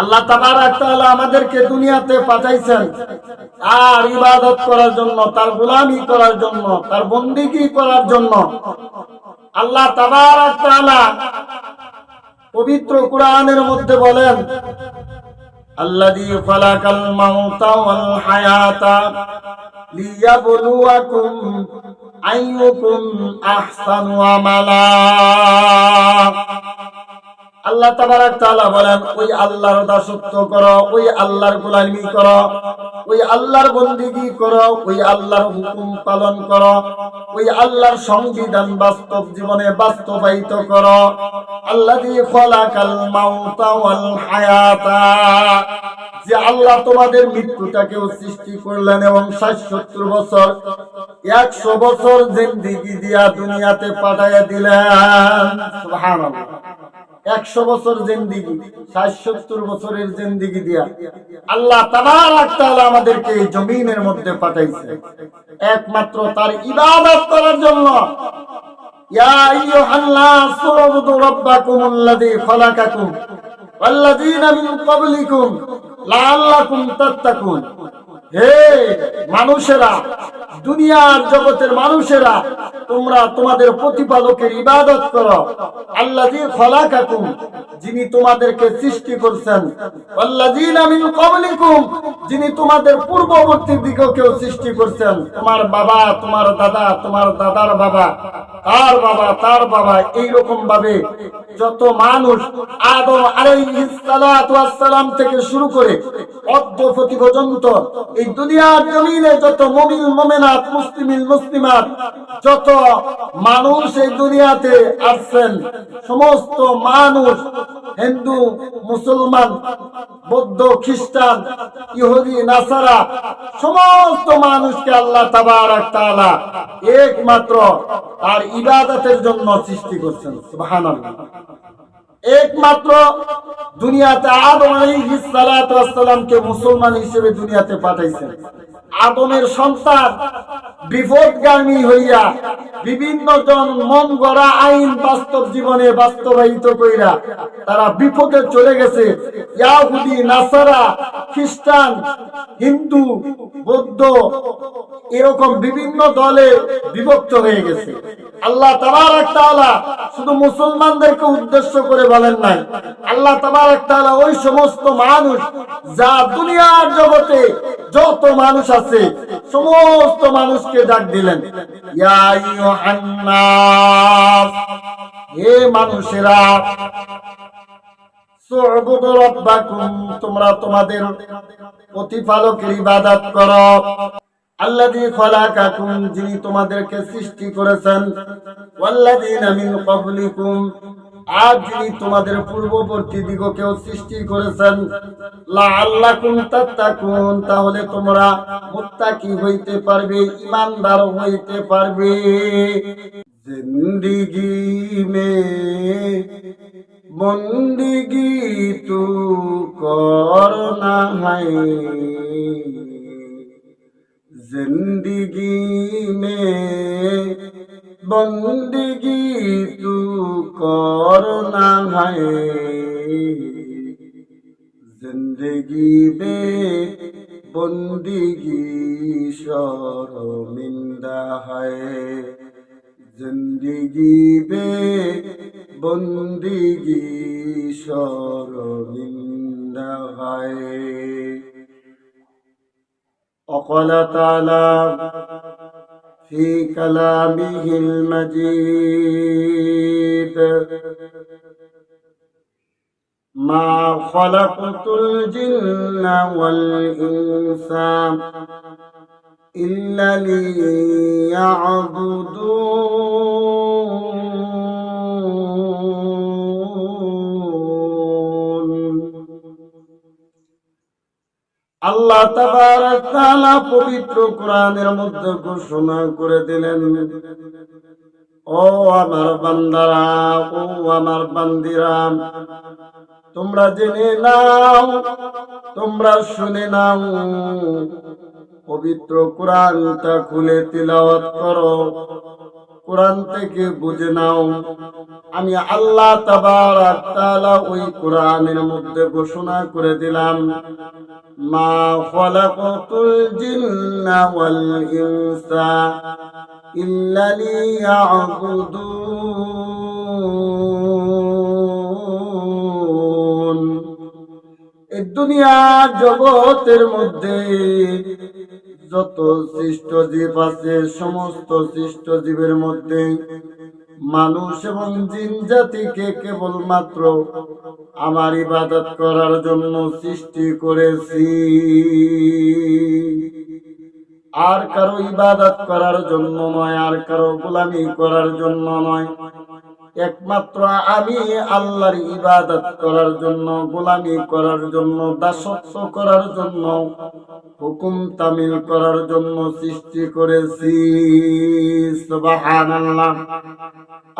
আল্লাহ আমাদেরকে দুনিয়াতে পাঠাইছেন। আর ইবাদত করার জন্য, তার গুলামি করার জন্য, তার বন্দিগি করার জন্য। আল্লাহ তাবার পবিত্র কোরআনের মধ্যে বলেন আল্লাহ আল্লাহ তাবারাক তাআলা বলেন, ওই আল্লাহর দাসত্ব করো, ওই আল্লাহর গোলামি করো, ওই আল্লাহর বন্দিগি করো, ওই আল্লাহর হুকুম পালন করো, ওই আল্লাহর সংবিধান বাস্তব জীবনে বাস্তবায়িত করো। আল্লাযী খলাকাল মাউতা ওয়াল হায়াতা। যে আল্লাহ তোমাদের মৃত্যুটাকেও সৃষ্টি করলেন এবং ষাট সত্তর বছর, একশো বছর জিন্দিগি দিয়া দুনিয়াতে পাঠাইয়া দিলেন। সুবহানাল্লাহ। একশো বছর জিন্দিগি ষাট সত্তর বছরের জিন্দিগি দিয়া আল্লাহ আমাদেরকে জমিনের মধ্যে পাঠাইছে। একমাত্র তার ইবাদত করার জন্য। তাত্তাকুন। হে মানুষেরা, দুনিয়ার জগতের মানুষেরা, তোমরা তোমাদের প্রতিপালকের ইবাদত করো। আল্লাহ খলাকাকুম, যিনি তোমাদেরকে সৃষ্টি করছেন। যিনি তোমাদের পূর্ববর্তী দিগকেও সৃষ্টি করছেন। তোমার বাবা, তোমার দাদা, তোমার দাদার বাবা, তার বাবা তার বাবা এই রকম ভাবে যত মানুষ আদম আলাইহিস সালাম থেকে শুরু করে অদ্যপতি পর্যন্ত এই দুনিয়ার জমিনে যত মুমিন, মুমিনাত, মুসলিমিন, মুসলিমাত, যত মানুষ এই দুনিয়াতে আসছেন সমস্ত মানুষ হিন্দু, মুসলমান, বৌদ্ধ, খ্রিস্টান, ইহুদি, নাসারা, সমস্ত মানুষকে আল্লাহ তাবারাক তাআলা একমাত্র তার ইবাদতের জন্য সৃষ্টি করছেন, সুবহানাল্লাহ। একমাত্র দুনিয়াতে আদম আলাইহিস সালাতু সালামকে মুসলমান হিসেবে দুনিয়াতে পাঠাইছেন। আদমের সন্তান বিপদগামী হইয়া বিভিন্ন জন মন গড়া আইন বাস্তব জীবনে বাস্তবায়িত কইরা তারা বিপদে চলে গেছে। ইয়াহুদি, নাসারা, খ্রিস্টান, হিন্দু, বৌদ্ধ এরকম বিভিন্ন দলে বিভক্ত হয়ে গেছে। আল্লাহ তাবারাক তাআলা শুধু মুসলমানদেরকে উদ্দেশ্য করে বলেন নাই। আল্লাহ তাবারাক তাআলা ওই সমস্ত মানুষ যা দুনিয়ার জগতে যত মানুষ আছে, সমস্ত মানুষকে ডাক দিলেন। হে মানুষেরা তোমরা তোমাদের প্রতিপালকের ইবাদত যিনি তোমাদেরকে সৃষ্টি করেছেন। ওয়াল্লাযীনা আর যিনি তোমাদের পূর্ববর্তী দিগকেও সৃষ্টি করেছেন আল্লাহ তাকুন তাহলে তোমরা মুত্তাকি হইতে পারবে, ইমানদার হইতে পারবে। জিন্দিগি মে, বন্দিগি তু করোনা হাই জিন্দিগি মে বন্দিগি তু কর না ভাই জিন্দগি বে বন্দিগি শরমিন্দা হয়। জিন্দগি বে বন্দিগি শরমিন্দা হয়। অকলা তালা في كلامه المجيد. ما خلقت الجن والإنس إلا ليعبدون. আল্লাহ তাআলা পবিত্র কোরআনের মধ্যে ঘোষণা করে দিলেন, ও আমার বান্দারা, ও আমার বান্দিরা, তোমরা জেনে নাও, তোমরা শুনে নাও, পবিত্র কোরআনটা খুলে তিলাওয়াত করো। কোরআন থেকে বুঝে নাও। আমি আল্লাহ ওই কোরআনের মধ্যে ঘোষণা করে দিলাম। মা দুনিয়ার জগতের মধ্যে যত সৃষ্ট জীব আছে, সমস্ত সৃষ্ট জীবের মধ্যে মানুষ এবং জিন জাতিকে কেবলমাত্র আমার ইবাদত করার জন্য সৃষ্টি করেছি। আর কারও ইবাদত করার জন্য নয়, আর কারও গোলামি করার জন্য নয়। একমাত্র আমি আল্লাহর ইবাদত করার জন্য, গোলামি করার জন্য, দাসত্ব করার জন্য, হুকুম তামিল করার জন্য সৃষ্টি করেছি।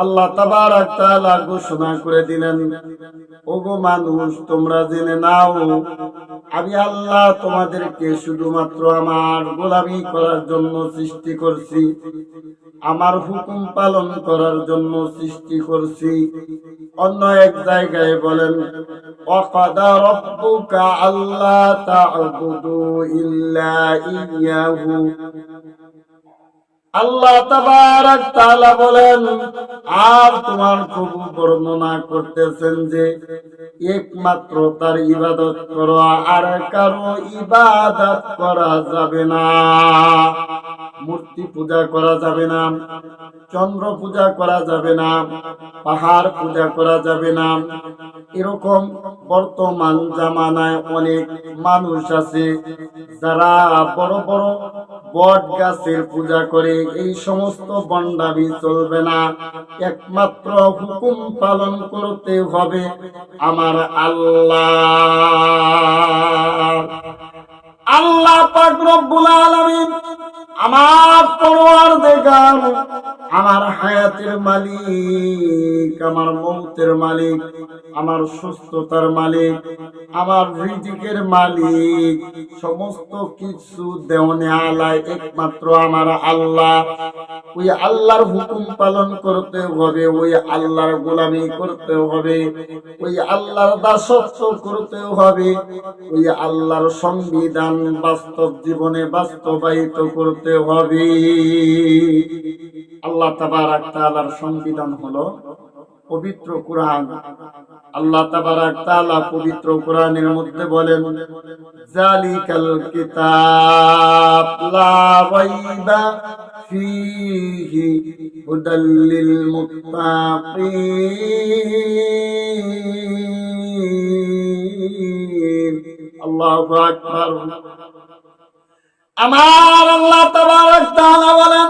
আল্লাহ তাআলা ঘোষণা করে দিলেন, ওগো মানুষ, তোমরা জেনে নাও আমি আল্লাহ তোমাদেরকে শুধুমাত্র আমার গোলামি করার জন্য সৃষ্টি করছি। আমার হুকুম পালন করার জন্য সৃষ্টি করছি। অন্য এক জায়গায় বলেন আল্লাহ আল্লাহ বলেন, আর তোমার প্রভু বর্ণনা করতেছেন যে, একমাত্র তার ইবাদত করো আর কারও ইবাদত করা যাবে না। মূর্তি পূজা করা যাবে না, চন্দ্র পূজা করা যাবে না, পাহাড় পূজা করা যাবে না। এরকম বর্তমান জামানায় অনেক মানুষ আছে, যারা বড় বড় বট গাছের পূজা করে এই সমস্ত বন্ডাবি চলবে না। একমাত্র হুকুম পালন করতে হবে আমার আল্লাহ। আল্লাহ আমার পরোয়ার দেখান আমার হায়াতের মালিক, আমার মৌতের মালিক, আমার সুস্থতার মালিক, আমার রিজিকের মালিক, সমস্ত কিছু দেওয়ানে আলায় একমাত্র আমার আল্লাহ। ওই আল্লাহর হুকুম পালন করতে হবে, ওই আল্লাহর গোলামি করতে হবে, ওই আল্লাহর দাসত্ব করতে হবে, ওই আল্লাহর সংবিধান বাস্তব জীবনে বাস্তবায়িত করতে হবে। আল্লাহ তাবারাক সংবিধান হলো পবিত্র কোরআন। আল্লাহ তাবারাক তাআলা পবিত্র কোরআনের মধ্যে বলেন জালিকাল কিতাব লা আল্লাহু আকবার। আমার আল্লাহ তাআলা বলেন,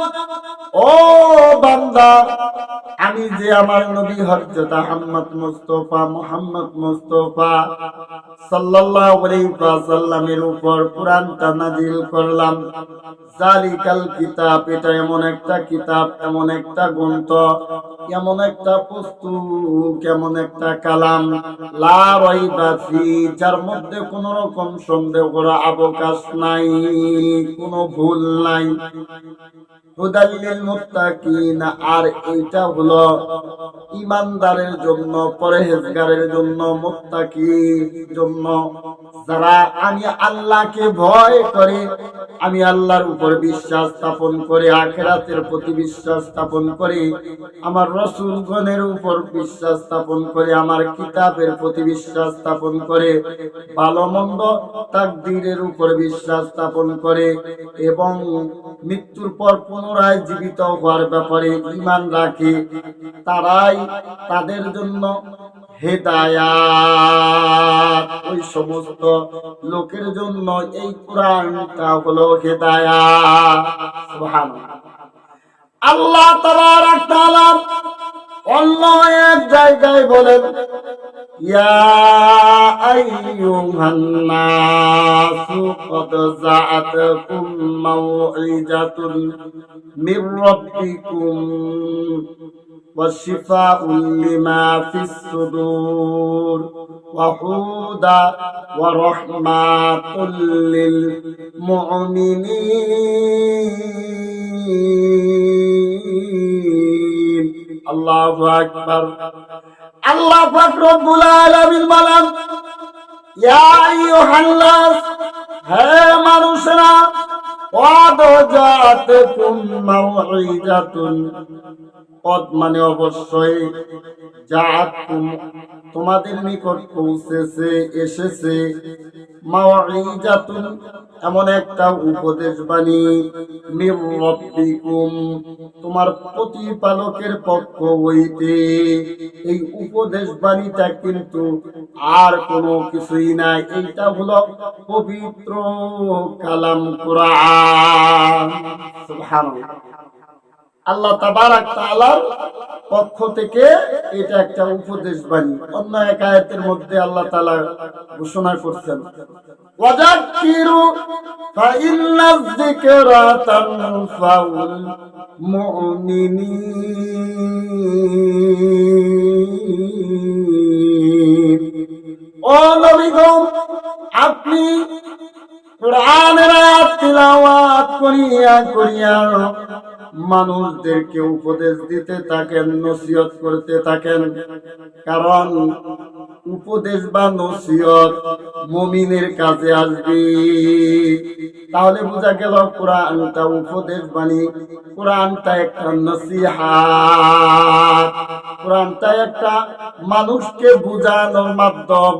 ও বান্দা, আমি যে আমার নবী হযরত আহমদ মুস্তাফা মুহাম্মদ মুস্তাফা সাল্লাল্লাহু আলাইহি ওয়াসাল্লামের উপর নাযিল করলাম। জালিকাল কিতাব, এটা এমন একটা কিতাব, এমন একটা গ্রন্থ, এমন একটা পুস্তক, এমন একটা কালাম। লা রাইবা ফি, যার মধ্যে কোন রকম সন্দেহ করা অবকাশ নাই। কোনো ভুল নাই। হুদাল্লিল মুত্তাকিন আর এটা হলো ইমানদারের জন্য পরহেজগারের জন্য মুত্তাকির জন্য। যারা আমি আল্লাহকে ভয় করে, আমি আল্লাহর উপর বিশ্বাস স্থাপন করে, আখেরাতের প্রতি বিশ্বাস স্থাপন করে, আমার রসুলগণের উপর বিশ্বাস স্থাপন করে, আমার কিতাবের প্রতি বিশ্বাস স্থাপন করে, ভালো মন্দ তাকদীরের উপর বিশ্বাস স্থাপন করে এবং মৃত্যুর পর পুনরায় জীবিত হওয়ার ব্যাপারে ইমান রাখে, তারাই তাদের জন্য হেদায়াত। ওই সমস্ত লোকের জন্য এই কোরআনটা হলো হেদায়াত। আল্লাহ তাবারাক তাআলা অন্য এক জায়গায় বলেন, ইয়া আইয়ুহান নাসু কদ وشفاء لما في الصدور وهدى ورحمة للمؤمنين আল্লাহু আকবার আল্লাহ পাক রব্বুল আলামিন বলেন ইয়া আইয়ুহান নাস হে মানুষরা قد جاءتكم موعظة পদ মানে অবশ্যই জাআতকুম তোমাদের নিকট পৌঁছেছে, এসেছে। এমন একটা উপদেশ বাণী, মির তোমার প্রতিপালকের পক্ষ হইতে। এই উপদেশ বাণীটা কিন্তু আর কোনো কিছুই নাই। এইটা হলো পবিত্র কালাম কোরআন। আল্লাহ তাবারাক পক্ষ থেকে এটা একটা উপদেশ বাণী। অন্য এক মধ্যে আল্লাহ তাআলা ঘোষণা করছেন। আপনি করিয়া করিয়া মানুষদেরকে উপদেশ দিতে থাকেন নসিহত করতে থাকেন। কারণ উপদেশ বা নসিহত মমিনের কাজে আসবে। তাহলে বোঝা গেল কোরআনটা উপদেশ বাণী, কোরআনটা একটা নসিহাত। কোরআনটা একটা মানুষকে বুঝানোর মাধ্যম,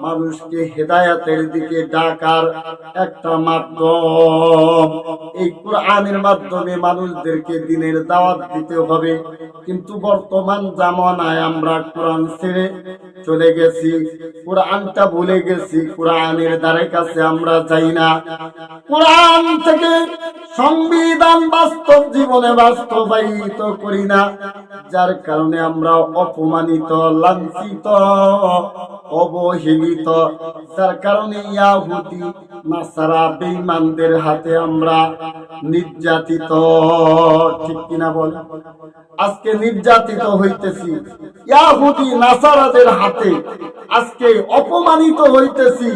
মানুষকে হেদায়াতের দিকে ডাকার একটা মাধ্যম। এই কোরআনের মাধ্যমে মানুষদেরকে দিনের দাওয়াত দিতে হবে। কিন্তু বর্তমান জামানায় আমরা কোরআন ছেড়ে চলে গেছি, কোরআনটা ভুলে গেছি, কোরআনের দ্বারে কাছে আমরা যাই না। কোরআন থেকে সংবিধান বাস্তব জীবনে বাস্তবায়িত করি না, যার কারণে আমরা অপমানিত, লাঞ্ছিত, অবহেলিত। যার কারণে ইয়াহুদি, নাসারা, বেঈমানদের হাতে আমরা নির্যাতিত। ঠিক কিনা বল? আজকে নির্যাতিত হইতেছি। ইয়াহুদি, নাসারাদের হাতে আজকে অপমানিত হইতেছি।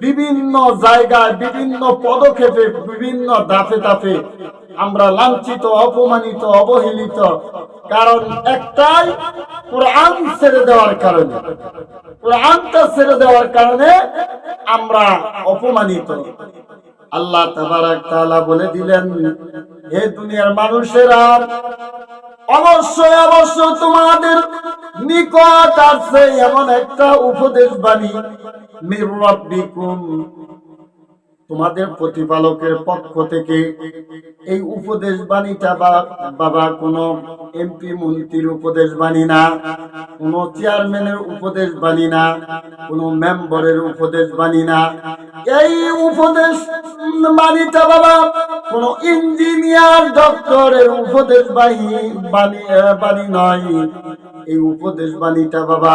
বিভিন্ন জায়গায় বিভিন্ন পদক্ষেপে, বিভিন্ন দাফে দাফে আমরা লাঞ্ছিত, অপমানিত, অবহেলিত। কারণ একটাই, কোরআন ছেড়ে দেওয়ার কারণে। কোরআনটা ছেড়ে দেওয়ার কারণে আমরা অপমানিত। আল্লাহ তাবারাক বলে দিলেন, হে দুনিয়ার মানুষেরা, অবশ্যই অবশ্যই তোমাদের নিকট আছে এমন একটা উপদেশ বাণী তোমাদের প্রতিপালকের পক্ষ থেকে এই উপদেশ বাণীটা বাবা কোনো এমপি, মন্ত্রীর উপদেশ বাণী না, কোনো চেয়ারম্যানের উপদেশ বাণী না, কোনো মেম্বারের উপদেশ বাণী না। এই উপদেশ বাণীটা বাবা কোন ইঞ্জিনিয়ার, ডক্টরের উপদেশ বাণী বাণী নয়। এই উপদেশ বাণীটা বাবা,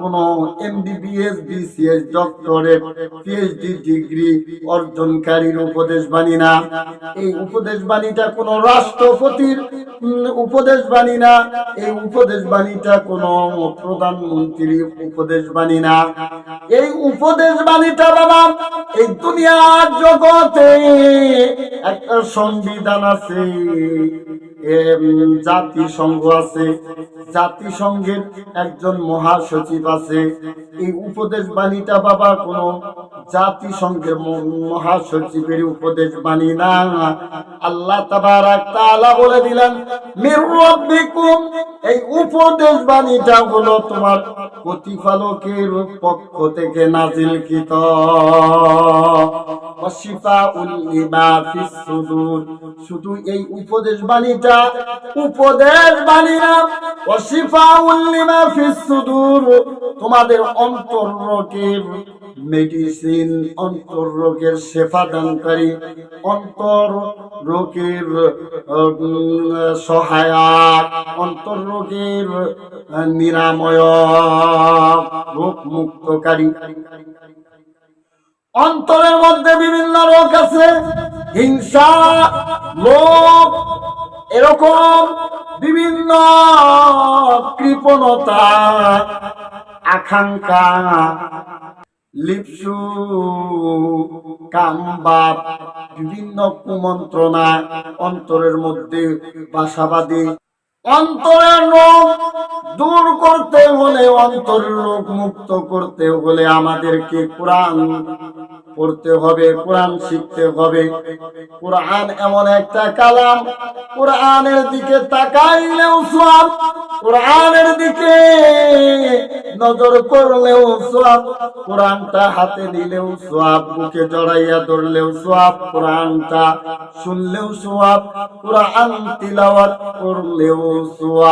কোন MBBS BCS doctorate PhD degree অর্জনকারীর উপদেশ বাণী না। এই উপদেশ বাণীটা কোন রাষ্ট্রপতির উপদেশ বাণী না। এই উপদেশ বাণীটা কোন প্রধানমন্ত্রীর উপদেশ বাণী না। এই উপদেশ বাণীটা বাবা, এই দুনিয়ার জগতে একটা সংবিধান আছে। জাতিসংঘ আছে। জাতিসংঘের একজন মহাসচিব আছে। এই উপদেশ বাণীটা বাবা কোন জাতিসংঘের মহাসচিবের উপদেশ বাণী না। আল্লাহ তাআলা বলে দিলেন এই উপদেশ বাণীটা হলো তোমার প্রতিপালকের পক্ষ থেকে নাজিলকৃত। শুধু এই উপদেশ বাণীটা, উপদেশ বাণী না, ওয়াশিফাউল লিমা ফিস সুদূর তোমাদের অন্তর রোগের মেডিসিন অন্তর রোগের শেফা দানকারী, অন্তর রোগের সহায়ক, অন্তর রোগের, নিরাময় রোগ মুক্তকারী অন্তরের মধ্যে বিভিন্ন রোগ আছে, হিংসা, লোভ, এরকম বিভিন্ন কৃপণতা, আকাঙ্ক্ষা। লিপসু, কামবাদ, বিভিন্ন কুমন্ত্রণা, অন্তরের মধ্যে বাসাবাদী। অন্তরের রোগ দূর করতে হলে অন্তরের রোগ মুক্ত করতে হলে আমাদেরকে কোরআন পড়তে হবে, কোরআন শিখতে হবে। কোরআন এমন একটা কালাম, কোরআনের দিকে তাকাইলেও সব কোরআনের দিকে নজর করলেও সব কোরআনটা হাতে নিলেও সব বুকে জড়াইয়া ধরলেও সব কোরআনটা শুনলেও সব কোরআন তিলাওয়াত করলেও সব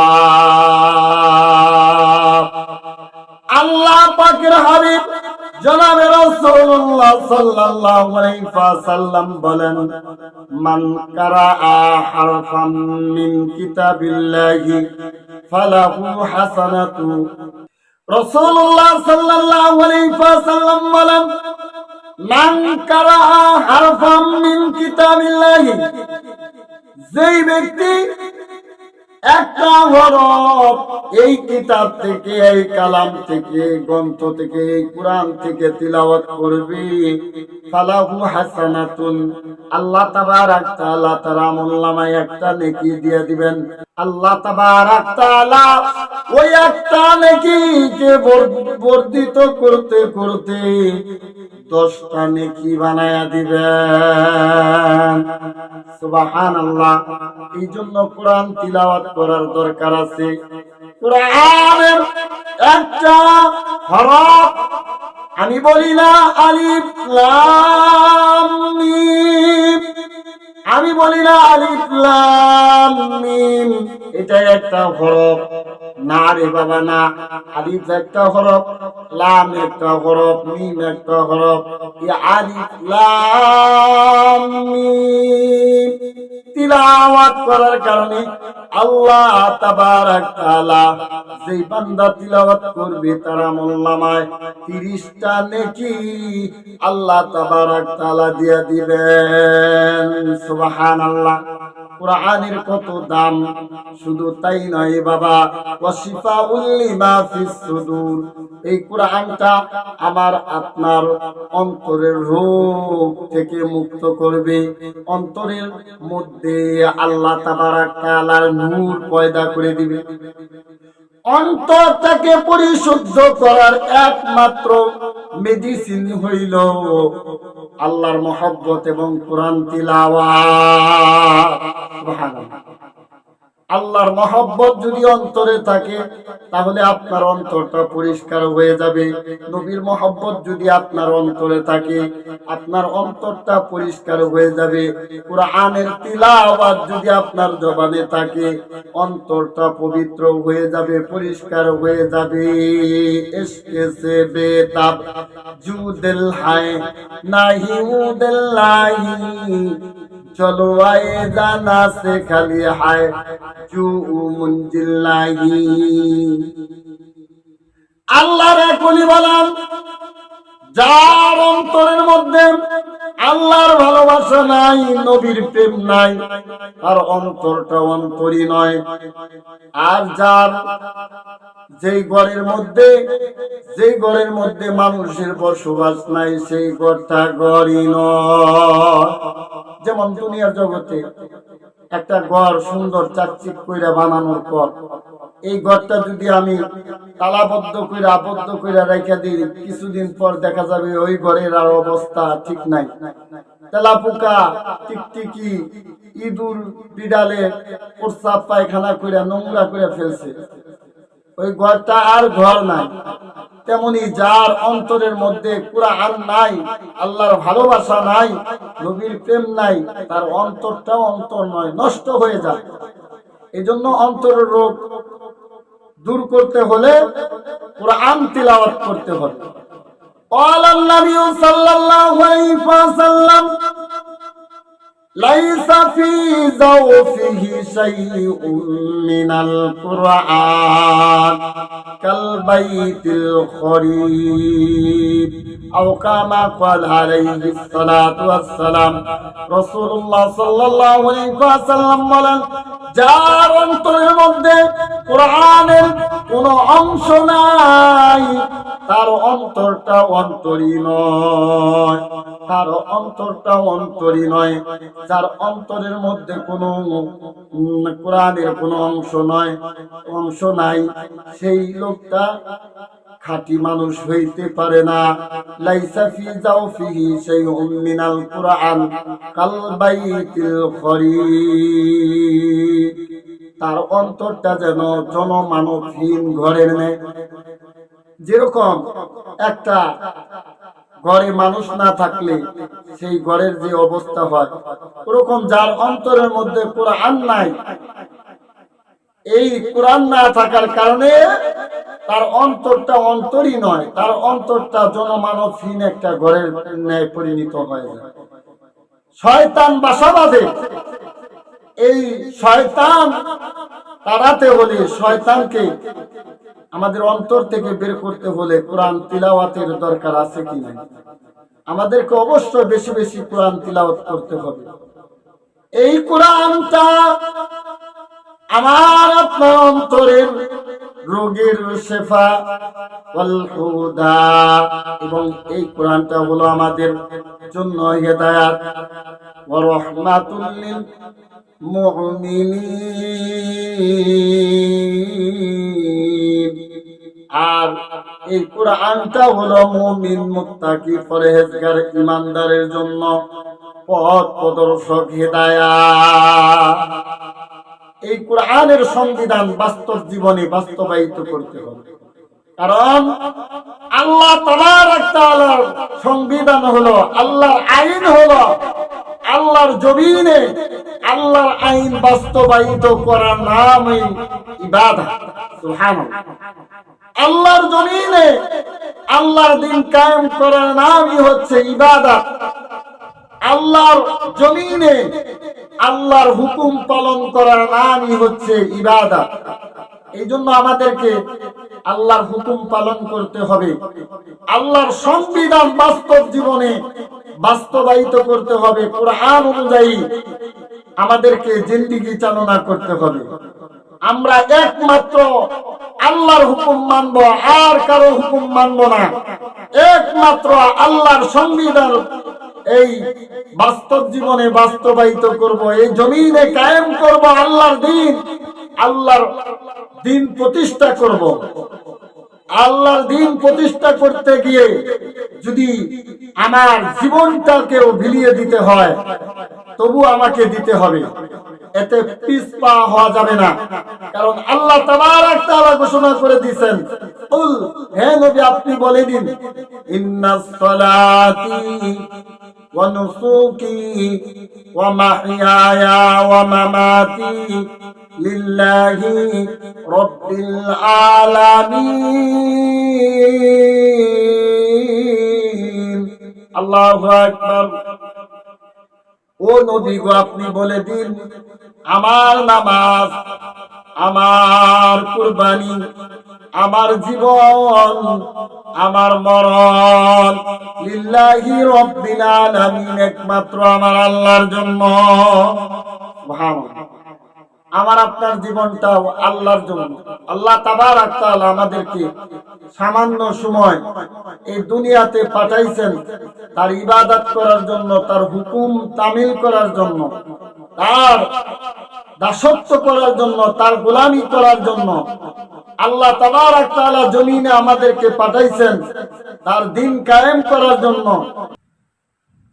আল্লাহ পাকের হাবিব জনাবে রাসূলুল্লাহ সাল্লাল্লাহু আলাইহি ওয়াসাল্লাম বলেন, মান কারাআ হারফান মিন কিতাবিল্লাহি ফালাহু হাসানাতু। রাসূলুল্লাহ সাল্লাল্লাহু আলাইহি ওয়াসাল্লাম বলেন, মান কারাআ হারফান মিন কিতাবিল্লাহি। যেই ব্যক্তি একটা হরফ এই কিতাব থেকে, এই কালাম থেকে, গ্রন্থ থেকে, এই কোরআন থেকে তিলাওয়াত করবে। ফালাহু হাসানাতুন। আল্লাহ তাবারাক তাআলা তার আমলনামায় একটা নেকি দিয়ে দিবেন। আল্লাহ তাবারাক তাআলা ওই একটা নেকিকে বর- বর্ধিত করতে করতে দশটা নেকি বানায়া দিবেন? সুবহানাল্লাহ। এই জন্য কোরআন তিলাওয়াত করার দরকার আছে। কোরআনের একটা হরফ, আমি বলি না আলিফ লাম আমি বলি না আলিফ লাম মিম এটা একটা হরফ। না রে বাবা, না। আলিফ একটা হরফ, লাম একটা হরফ, মিম একটা হরফ। এই আলিফ লাম মিম। তিলাওয়াত করার কারণে আল্লাহ তাবারাক তাআলা যেই বান্দা তিলাওয়াত করবে তার আমলনামায় 30টা নেকি আল্লাহ তাবারাক তাআলা দিয়ে দিবেন। সুবহানাল্লাহ। কোরআনের কত দাম? শুধু তাই নয় বাবা ওয়াসিফা উল্লিমা ফিস সুদূর। এই কোরআনটা আমার আপনার অন্তরের রোগ থেকে মুক্ত করবে। অন্তরের মধ্যে আল্লাহ তাবারাক তাআলার নূর পয়দা করে দিবে। অন্তরটাকে পরিশুদ্ধ করার একমাত্র মেডিসিন হইল আল্লাহর মহব্বত এবং কোরআন সুবহানাল্লাহ। আল্লাহর মহব্বত যদি অন্তরে থাকে, তাহলে আপনার অন্তরটা পরিষ্কার হয়ে যাবে। নবীর মহব্বত যদি আপনার অন্তরে থাকে, আপনার অন্তরটা পরিষ্কার হয়ে যাবে। কোরআনের তিলাওয়াত যদি আপনার জবানে থাকে, অন্তরটা পবিত্র হয়ে যাবে, পরিষ্কার হয়ে যাবে। ইশকে সে বেতাব জু দিল হায়, নাহি উ দিল লাহি চলো আয়ে জানা সে খালি হায় জু মুঞ্জিল্লাহি আল্লাহর একলি বলেন যার অন্তরের মধ্যে আল্লাহর ভালোবাসা নাই, নবীর প্রেম নাই, তার অন্তরটা অন্তরই নয়। আর যার যেই ঘরের মধ্যে, যেই ঘরের মধ্যে মানুষের বসবাস নাই, সেই ঘরটা ঘরই নয়। যেমন দুনিয়ার জগতে একটা ঘর সুন্দর চাকচিক কইরা বানানোর পর এই ঘরটা যদি আমি তালাবদ্ধ কইরা, আবদ্ধ কইরা রেখে দিই, কিছুদিন পর দেখা যাবে ওই ঘরের আর অবস্থা ঠিক নাই। তেলাপোকা, টিকটিকি, ইঁদুর, বিড়ালে প্রস্রাব, পায়খানা কইরা, নোংরা করে ফেলছে। ওই ঘরটা আর ঘর নাই। তেমনি যার অন্তরের মধ্যে কোরআন নাই, আল্লাহর ভালোবাসা নাই, নবীর প্রেম নাই, তার অন্তরটাও অন্তর নয়, নষ্ট হয়ে যায়। এই জন্য অন্তরের রোগ দূর করতে হলে কোরআন তিলাওয়াত করতে হবে قال النبي صلى الله عليه وسلم ليس في زوفه شيء من القرآن كالبيت الخريب أو كما قال عليه الصلاة والسلام رسول الله صلى الله عليه وسلم বলেন যার অন্তরের মধ্যে কোরআনের কোন অংশ নাই তার অন্তরটা অন্তরী নয়। তার অন্তরটা অন্তরী নয়। যার অন্তরের মধ্যে কোনো কোরআনের কোনো অংশ নয়, অংশ নাই, সেই লোকটা খাঁটি মানুষ হইতে পারে না। লাইসা ফি জাওফিহি শাইউম মিনাল কুরআন কাল বাইতিল খরিক তার অন্তরটা যেন জনমানবহীন ঘরের ন্যায় যেরকম একটা ঘরে মানুষ না থাকলে সেই ঘরের যে অবস্থা হয়, ওরকম যার অন্তরের মধ্যে কোরআন নাই, এই কোরআন না থাকার কারণে তার অন্তরটা অন্তরই নয়, তার অন্তরটা জনমানবহীন একটা ঘরের ন্যায় পরিণত হয়ে যায়। শয়তান বাসা বাঁধে। এই শয়তান তাড়াতে হলে শয়তানকে আমাদের অন্তর থেকে বের করতে হলে কোরআন তিলাওয়াতের দরকার আছে কি না আমাদেরকে অবশ্যই বেশি বেশি কোরআন তিলাওয়াত করতে হবে। এই কোরআনটা আমার আপনার অন্তরের রোগের শেফা হুদা এবং এই কোরআনটা হলো আমাদের জন্য হেদায়াত। ওয়া রাহমাতুল লিল মুমিনিন। আর এই কোরআনটা হলো মুমিন মুত্তাকি পরহেজগার ইমানদারের জন্য পথ প্রদর্শক হেদায়াত। এই কোরআনের সংবিধান বাস্তব জীবনে বাস্তবায়িত করতে হবে। কারণ আল্লাহ তাআলার সংবিধান হলো, আল্লাহর আইন হলো আল্লাহর জমিনে আল্লাহর আইন বাস্তবায়িত করার নামই আল্লাহর জমিনে আল্লাহর দিন কায়েম করার নামই হচ্ছে ইবাদত। আল্লাহর জমিনে আল্লাহর হুকুম পালন করার নামই হচ্ছে ইবাদত। এই জন্য আমাদেরকে আল্লাহর হুকুম পালন করতে হবে। আল্লাহর সংবিধান বাস্তব জীবনে বাস্তবায়িত করতে হবে, কোরআন অনুযায়ী আমাদেরকে জিন্দিগি চালনা করতে হবে। আমরা একমাত্র আল্লাহর হুকুম মানব, আর কারও হুকুম মানব না। একমাত্র আল্লাহর সংবিধান এই বাস্তব জীবনে বাস্তবায়িত করব, এই জমিনে কায়েম করব, আল্লাহর দিন আল্লাহর দিন প্রতিষ্ঠা করব। আল্লাহর দিন প্রতিষ্ঠা করতে গিয়ে যদি আমার জীবনটাকেও বিলিয়ে দিতে হয়, তবু আমাকে দিতে হবে। এতে পিস পা হওয়া যাবে না। কারণ আল্লাহ তাবারাক তাআলা ঘোষণা করে দিয়েছেন, কুল, হে নবী, আপনি বলে দিন, ইন্নাস সালাতি ওয়া নুসুকি লিল্লাহি রাব্বিল আলামিন। আল্লাহু আকবার। ও নবী গো, আপনি বলে দিন, আমার নামাজ, আমার কুরবানি, আমার জীবন, আমার মরণ, লিল্লাহি রাব্বিল আলামিন একমাত্র আমার আল্লাহর জন্য। সুবহানাল্লাহ। আমার আপনার জীবনটাও আল্লাহর জন্য। আল্লাহ তাবারাক তাআলা আমাদেরকে সামান্য সময় এই দুনিয়াতে পাঠাইছেন তার ইবাদত করার জন্য, তার হুকুম তামিল করার জন্য, তার দাসত্ব করার জন্য, তার গোলামি করার জন্য আল্লাহ তাবারাক তাআলা জমিনে আমাদেরকে পাঠাইছেন তার দিন কায়েম করার জন্য।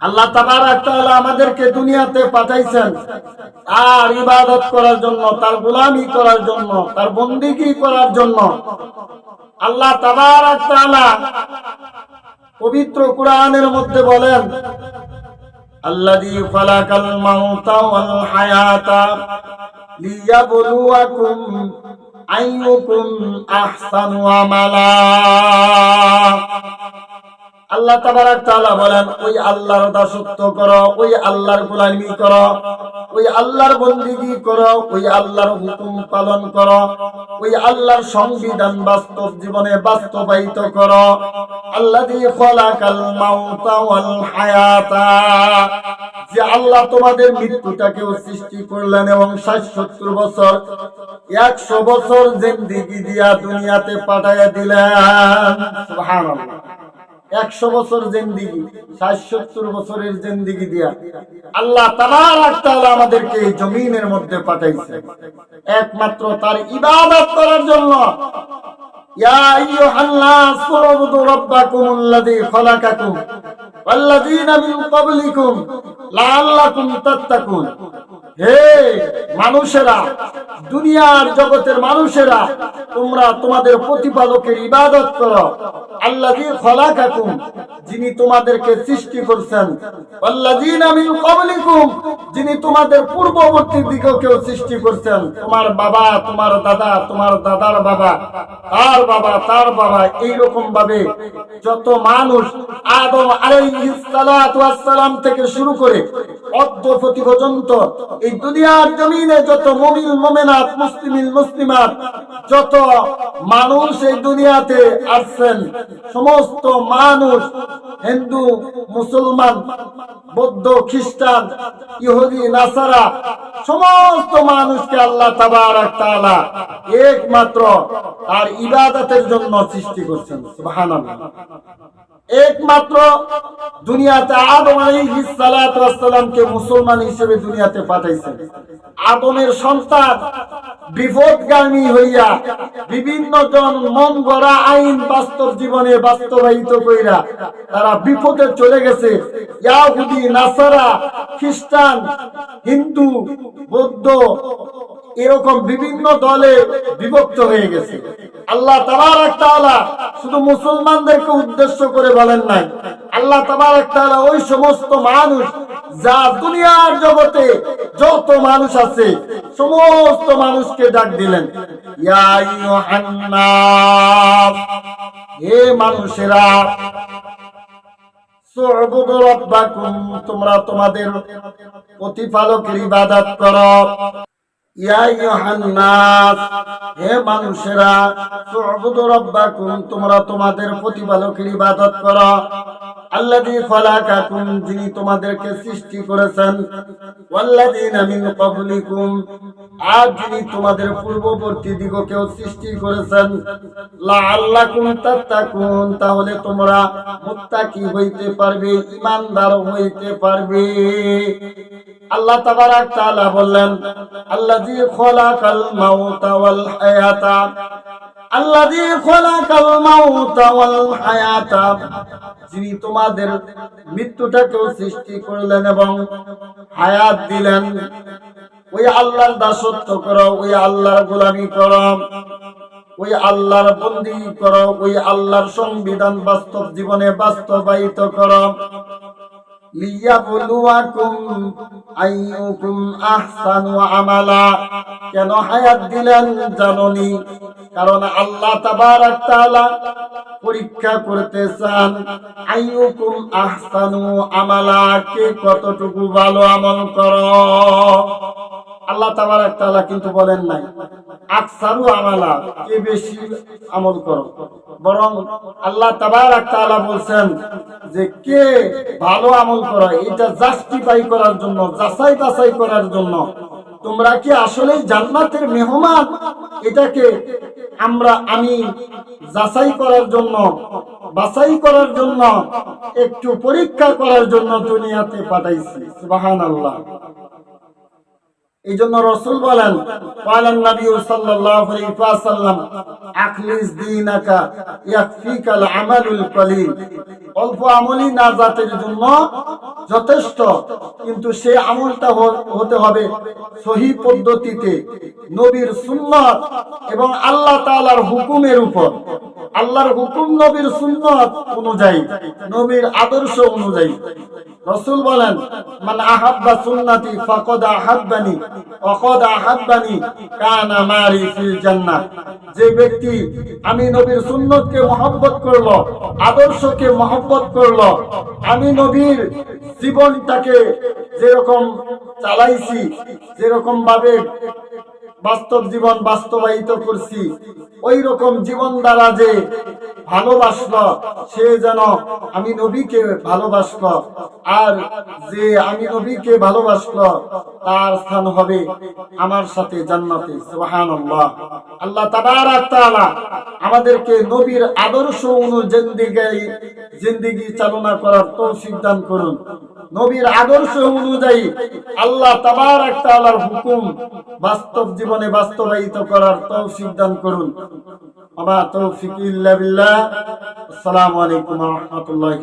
আল্লাহ তাআলা আমাদেরকে দুনিয়াতে পাঠাইছেন। আর ইবাদত করার জন্য, তার গোলামি করার জন্য, তার বন্দিগি করার জন্য। আল্লাহ তাআলা পবিত্র কোরআনের মধ্যে বলেন আমালা। আল্লাহ তাআলা বলেন, ওই আল্লাহর দাসত্ব করো, ওই আল্লাহর গোলামি করো, ওই আল্লাহর বন্দিগি করো, ওই আল্লাহর হুকুম পালন করো, ওই আল্লাহর সংবিধান বাস্তব জীবনে বাস্তবায়িত করো। আল্লাহ দিয়ে মাউতা ওয়াল যে আল্লাহ তোমাদের মৃত্যুটাকেও সৃষ্টি করলেন এবং ষাট সত্তর বছর, একশো বছর জিন্দিগি দিয়া দুনিয়াতে পাঠাইয়া দিলেন। সুবহানাল্লাহ। একশো বছর জেন্দিগি ষাট বছরের জেন্দিগি দিয়া আল্লাহ আমাদেরকে এই জমিনের মধ্যে পাঠাইছে। একমাত্র তার ইবাদত করার জন্য। ইয়া আল্লাহ নাস উবুদু রাব্বাকুমুল্লাযী খালাকাকুম। যিনি তোমাদেরকে সৃষ্টি করছেন। যিনি তোমাদের পূর্ববর্তী দিগকেও সৃষ্টি করছেন। তোমার বাবা, তোমার দাদা, তোমার দাদার বাবা, তার বাবা তার বাবা এইরকম ভাবে যত মানুষ আদম আলাইহিস থেকে শুরু করে পর্যন্ত এই দুনিয়ার জমিনে যত মুসলিমাত, যত মানুষ এই দুনিয়াতে আসছেন সমস্ত মানুষ হিন্দু, মুসলমান, বৌদ্ধ, খ্রিস্টান, ইহুদি, নাসারা, সমস্ত মানুষকে আল্লাহ তাবারাক একমাত্র তার ইবাদতের জন্য সৃষ্টি করছেন, সুবহানাল্লাহ। একমাত্র দুনিয়াতে আদম আলাইহিস সালামকে মুসলমান হিসেবে দুনিয়াতে পাঠাইছেন আদমের সন্তান বিপদগামী হইয়া বিভিন্ন জন মন গড়া আইন বাস্তব জীবনে বাস্তবায়িত কইরা তারা বিপদে চলে গেছে। ইয়াহুদি, নাসারা, খ্রিস্টান, হিন্দু, বৌদ্ধ এরকম বিভিন্ন দলে বিভক্ত হয়ে গেছে। আল্লাহ তাবারাক তাআলা শুধু মুসলমানদেরকে উদ্দেশ্য করে বলেন নাই। আল্লাহ তাবারাক তাআলা ওই সমস্ত মানুষ যা দুনিয়ার জগতে যত মানুষ আছে, সমস্ত মানুষকে ডাক দিলেন। হে মানুষেরা তোমরা তোমাদের প্রতিপালকের ইবাদত করো। হে মানুষেরা তোমরা তোমাদের ইবাদত খলাকাকুম, যিনি তোমাদেরকে সৃষ্টি করেছেন। আর যিনি তোমাদের পূর্ববর্তী দিগকেও সৃষ্টি করেছেন। তাহলে তোমরা মুত্তাকি হইতে পারবে, ঈমানদার হইতে পারবে। আল্লাহ তাবারাক তাআলা বললেন, আল্লাযী খলাকাল মাউতা ওয়াল হায়াতা। আল্লাযী খলাকাল মাউতা ওয়াল হায়াতা, যিনি তোমাদের মৃত্যুটাকেও সৃষ্টি করলেন এবং হায়াত দিলেন। ওই আল্লাহর দাসত্ব করো, ওই আল্লাহর গোলামি করো, ওই আল্লাহর বন্দি করো, ওই আল্লাহর সংবিধান বাস্তব জীবনে বাস্তবায়িত করো। লিয়াবলুয়াকুম আইয়ুকুম আহসানু আমালা। কেন হায়াত দিলেন জাননি? কারণ আল্লাহ তাবারাক তাআলা পরীক্ষা করতে চান আইয়ুকুম আহসানু আমালা, কে কতটুকু ভালো আমল করো? আল্লাহ তাআলা কিন্তু বলেন নাই, আকসারু আমালা, কে বেশি আমল করো? বরং আল্লাহ তাবারাক তাআলা বলছেন যে কে ভালো আমল করো, এটা জাস্টিফাই করার জন্য, যাচাই বাছাই করার জন্য। তোমরা কি আসলে জান্নাতের মেহমান? এটাকে আমরা, আমি যাচাই করার জন্য, বাছাই করার জন্য, একটু পরীক্ষা করার জন্য দুনিয়াতে পাঠাইছি। সুবহানাল্লাহ। এই জন্য রসুল বলেন জন্য যথেষ্ট, কিন্তু সে আমলটা হতে হবে সহি পদ্ধতিতে নবীর সুন্নত এবং আল্লাহ তাআলার হুকুমের উপর। আল্লাহর হুকুম নবীর সুন্নত অনুযায়ী, নবীর আদর্শ অনুযায়ী। রসুল বলেন, মান আহাব্বা সুন্নতি ফাকাদ আহাব্বানি। ওয়াকাদ আহাব্বানি কানা মারি ফিল জান্নাহ। যে ব্যক্তি আমি নবীর সুন্নতকে মহব্বত করল, আদর্শকে মহব্বত করল, আমি নবীর জীবনটাকে যেরকম চালাইছি যেরকম ভাবে বাস্তব জীবন বাস্তবায়িত করছি। ওই রকম জীবন দ্বারা যে ভালোবাসলো, সে যেন আমি নবীকে ভালোবাসলো। আর যে আমি নবীকে ভালোবাসলো, তার স্থান হবে আমার সাথে জান্নাতে। সুবহানাল্লাহ। আল্লাহ তাআলা আমাদেরকে নবীর আদর্শ অনুযায়ী জিন্দেগি চালনা করার তৌফিক দান করুন। নবীর আদর্শ অনুযায়ী আল্লাহ তাবারাক তাআলার হুকুম বাস্তব জীবনে বাস্তবায়িত করার তৌফিক দান করুন। আমার তৌফিক আসসালামু আলাইকুম রাহমাতুল্লাহি